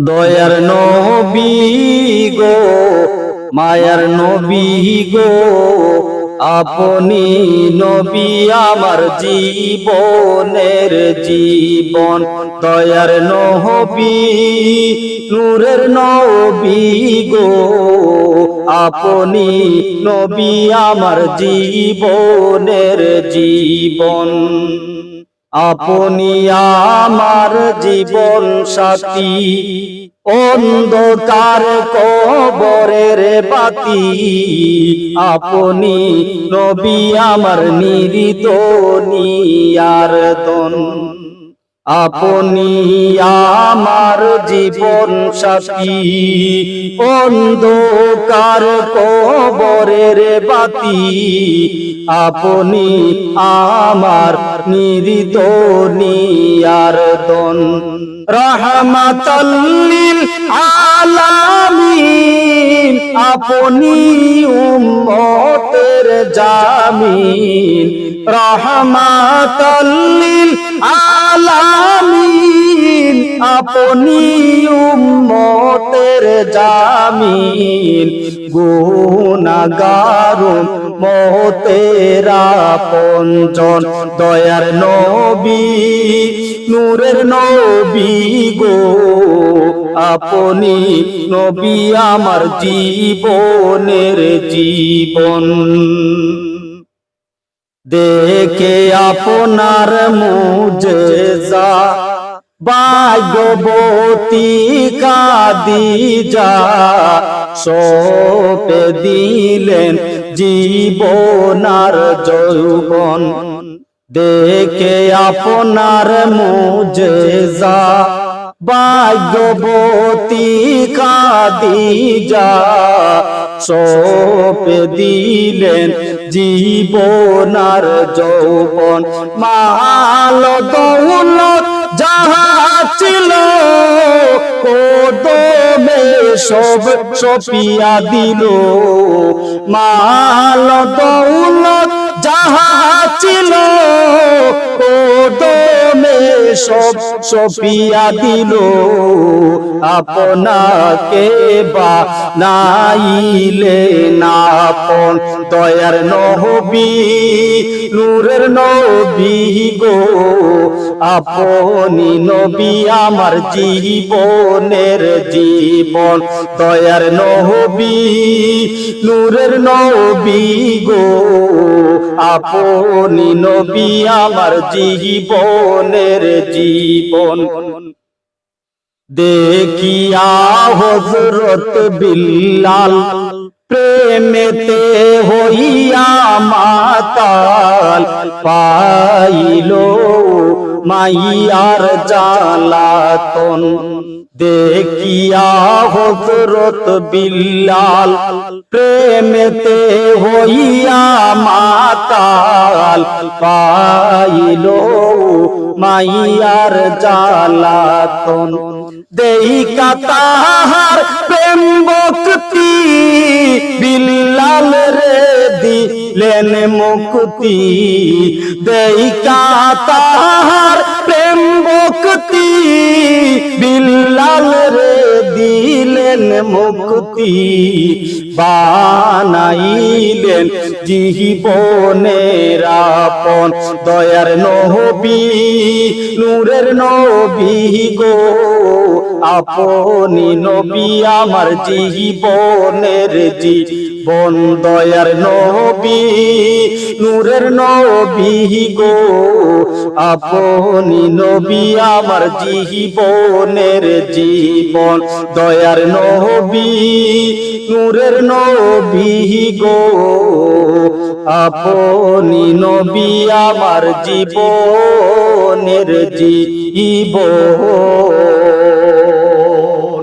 দয়ার নবী গো, মায়ার নবী গো, আপনি নবী আমার জীবনের জীবন। দয়ার নবী, নূরের নবী গো, আপনি নবী আমার জীবনের জীবন। আপনি আমার জীবন সাথী। অন্ধকার কবরের বাতি। আপনি নবী আমার নিরিত নিয়ার দন আপনি আমার জীবন সাথী। অন্ধকার কবরের বাতি। আপনি আমার নিরিত নিয়ার দন। রহমাতাল্লিল আলামিন। আপনি উম্মতের জামিন। রহমাতাল্লিল আলামিন আপনি উম্মতের জামিন গুনাগার মতেরা পঞ্জন দয়ার নবী, নূরের নবী গো, আপনি নবী আমার জীবনের জীবন। দেখে আপনার মুজেজা ভাগ্যবতী কাদিজা সোপে দিলেন জীবনার যৌবন। দেখে আপনার মুজেজা ভাগ্যবতী কাদিজা সোপে দিলেন জীবনার যৌবন। মাল দৌলত যাহা ছিল কোদমে সব সপিয়া দিল। মাল দৌলত যাহা ছিল কোদমে সব সপিয়া দিল। আপনাকে বা নাইলে নাপন দয়ার নহবি নূরের নবী গো। আপনি নবী আমার জীবনের জীবন, দয়ার নহবি নূরের নবী গো। আপনি নবী আমার জীবনের জীবন। দেখিয়া হজরত বিল্লাল প্রেমেতে হইয়া মাতাল পাইল মাইয়ার জালাতন দেখিয়া হজরত বিল্লাল প্রেমেতে হইয়া মাতাল পাইল মাইয়ার জালাতন দেইকা তাহার প্রেম ভক্তি বিল্লাল রে দিলেন মুক্তি। দেইকা তাহার প্রেম ভক্তি বিল্লাল রে দিলেন মুক্তি। বানাইলেন জীবনের আপন দয়ার নহবি নূরের নবী গো। আপনি নবী, আমার জীবনের জীবন দয়ার নবী, নূরের নবী গো। আপনি নবী, আমার জীবনের জীবন দয়ার নবী, নূরের নবী গো। আপনি নবী, আমার জীবনের জীবন।